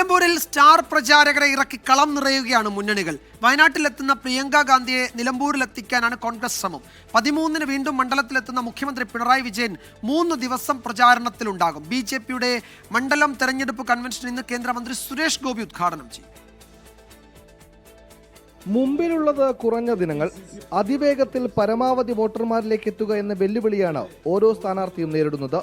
നിലമ്പൂരിൽ സ്റ്റാർ പ്രചാരകരെ ഇറക്കി കളം നിറയുകയാണ് മുന്നണികൾ. വയനാട്ടിലെത്തുന്ന പ്രിയങ്ക ഗാന്ധിയെ നിലമ്പൂരിലെത്തിക്കാനാണ് കോൺഗ്രസ് ശ്രമം. പതിമൂന്നിന് വീണ്ടും മണ്ഡലത്തിലെത്തുന്ന മുഖ്യമന്ത്രി പിണറായി വിജയൻ മൂന്ന് ദിവസം പ്രചാരണത്തിലുണ്ടാകും. ബി ജെ പിയുടെ മണ്ഡലം തെരഞ്ഞെടുപ്പ് കൺവെൻഷൻ ഇന്ന് കേന്ദ്രമന്ത്രി സുരേഷ് ഗോപി ഉദ്ഘാടനം ചെയ്യും. മുമ്പിലുള്ളത് കുറഞ്ഞ ദിനങ്ങൾ അതിവേഗത്തിൽ പരമാവധി വോട്ടർമാരിലേക്ക് എത്തുക എന്ന വെല്ലുവിളിയാണ് ഓരോ സ്ഥാനാർത്ഥിയും നേരിടുന്നത്.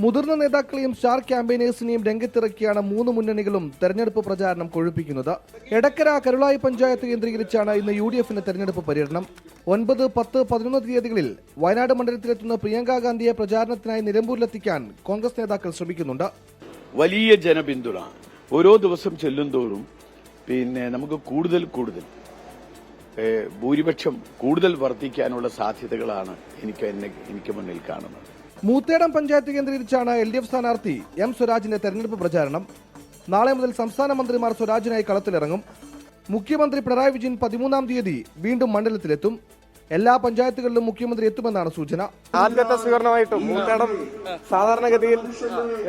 മുതിർന്ന നേതാക്കളെയും സ്റ്റാർ ക്യാമ്പയിനേഴ്സിനെയും രംഗത്തിറക്കിയാണ് മൂന്ന് മുന്നണികളും തെരഞ്ഞെടുപ്പ് പ്രചാരണം കൊഴുപ്പിക്കുന്നത്. എടക്കര കരുളായി പഞ്ചായത്ത് കേന്ദ്രീകരിച്ചാണ് ഇന്ന് യു ഡി എഫിന്റെ തെരഞ്ഞെടുപ്പ് പര്യടനം. ഒൻപത് പത്ത് പതിനൊന്ന് തീയതികളിൽ വയനാട് മണ്ഡലത്തിലെത്തുന്ന പ്രിയങ്കാ ഗാന്ധിയെ പ്രചാരണത്തിനായി നിലമ്പൂരിലെത്തിക്കാൻ കോൺഗ്രസ് നേതാക്കൾ ശ്രമിക്കുന്നുണ്ട്. വലിയ ജനപിന്തുണ. ഓരോ ദിവസം ചെല്ലും തോറും പിന്നെ നമുക്ക് കൂടുതൽ കൂടുതൽ ഭൂരിപക്ഷം കൂടുതൽ വർദ്ധിക്കാനുള്ള സാധ്യതകളാണ് എനിക്ക് എനിക്ക് മുന്നിൽ കാണുന്നത്. മൂത്തേടം പഞ്ചായത്ത് കേന്ദ്രീകരിച്ചാണ് എൽ ഡി എഫ് സ്ഥാനാർത്ഥി എം സ്വരാജിന്റെ തെരഞ്ഞെടുപ്പ് പ്രചാരണം. നാളെ മുതൽ സംസ്ഥാന മന്ത്രിമാർ സ്വരാജിനായി കളത്തിലിറങ്ങും. മുഖ്യമന്ത്രി പിണറായി വിജയൻ പതിമൂന്നാം തീയതി വീണ്ടും മണ്ഡലത്തിലെത്തും. എല്ലാ പഞ്ചായത്തുകളിലും മുഖ്യമന്ത്രി എത്തുമെന്നാണ് സൂചന. ആദ്യത്തെ സ്വീകരണമായിട്ടും മൂത്തേടം സാധാരണഗതിയിൽ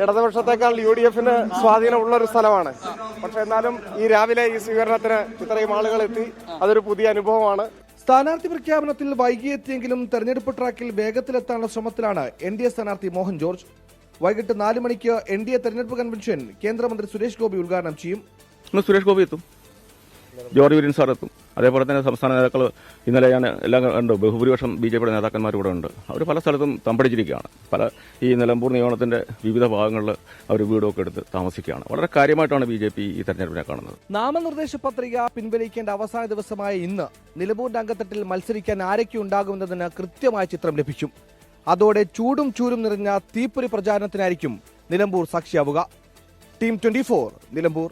ഇടതുപക്ഷത്തെക്കാൾ യു ഡി എഫിന് സ്വാധീനമുള്ള ഒരു സ്ഥലമാണ്. പക്ഷെ എന്നാലും ഈ രാവിലെ ഈ സ്വീകരണത്തിന് ഇത്രയും ആളുകൾ എത്തി. അതൊരു പുതിയ അനുഭവമാണ്. സ്ഥാനാർത്ഥി പ്രഖ്യാപനത്തിൽ വൈകിയെത്തിയെങ്കിലും തെരഞ്ഞെടുപ്പ് ട്രാക്കിൽ വേഗത്തിലെത്താനുള്ള ശ്രമത്തിലാണ് എൻ ഡി എ സ്ഥാനാർത്ഥി മോഹൻ ജോർജ്. വൈകിട്ട് നാല് മണിക്ക് എൻ ഡി എ തെരഞ്ഞെടുപ്പ് കൺവെൻഷൻ കേന്ദ്രമന്ത്രി സുരേഷ് ഗോപി ഉദ്ഘാടനം ചെയ്യും. സുരേഷ് ഗോപി എത്തും. ജോർജ് സാർ എത്തും. അതേപോലെ തന്നെ സംസ്ഥാന നേതാക്കൾ ഇന്നലെ ഞാൻ എല്ലാം കണ്ടു. ബഹുഭൂരിപക്ഷം ബി ജെ പിയുടെ നേതാക്കന്മാർ ഇവിടെ ഉണ്ട്. അവർ പല സ്ഥലത്തും തമ്പടിച്ചിരിക്കുകയാണ്. പല ഈ നിലമ്പൂർ നിയമനത്തിന്റെ വിവിധ ഭാഗങ്ങളിൽ അവർ വീടൊക്കെ എടുത്ത് താമസിക്കുകയാണ്. വളരെ കാര്യമായിട്ടാണ് ബി ജെ പി ഈ തെരഞ്ഞെടുപ്പിനെ കാണുന്നത്. നാമനിർദ്ദേശ പത്രിക പിൻവലിക്കേണ്ട അവസാന ദിവസമായ ഇന്ന് നിലമ്പൂരിന്റെ അംഗത്തട്ടിൽ മത്സരിക്കാൻ ആരൊക്കെ ഉണ്ടാകുമെന്നതിന് കൃത്യമായ ചിത്രം ലഭിക്കും. അതോടെ ചൂടും ചൂരും നിറഞ്ഞ തീപ്പൊരി പ്രചാരണത്തിനായിരിക്കും നിലമ്പൂർ സാക്ഷിയാവുക. Team twenty Nilambur.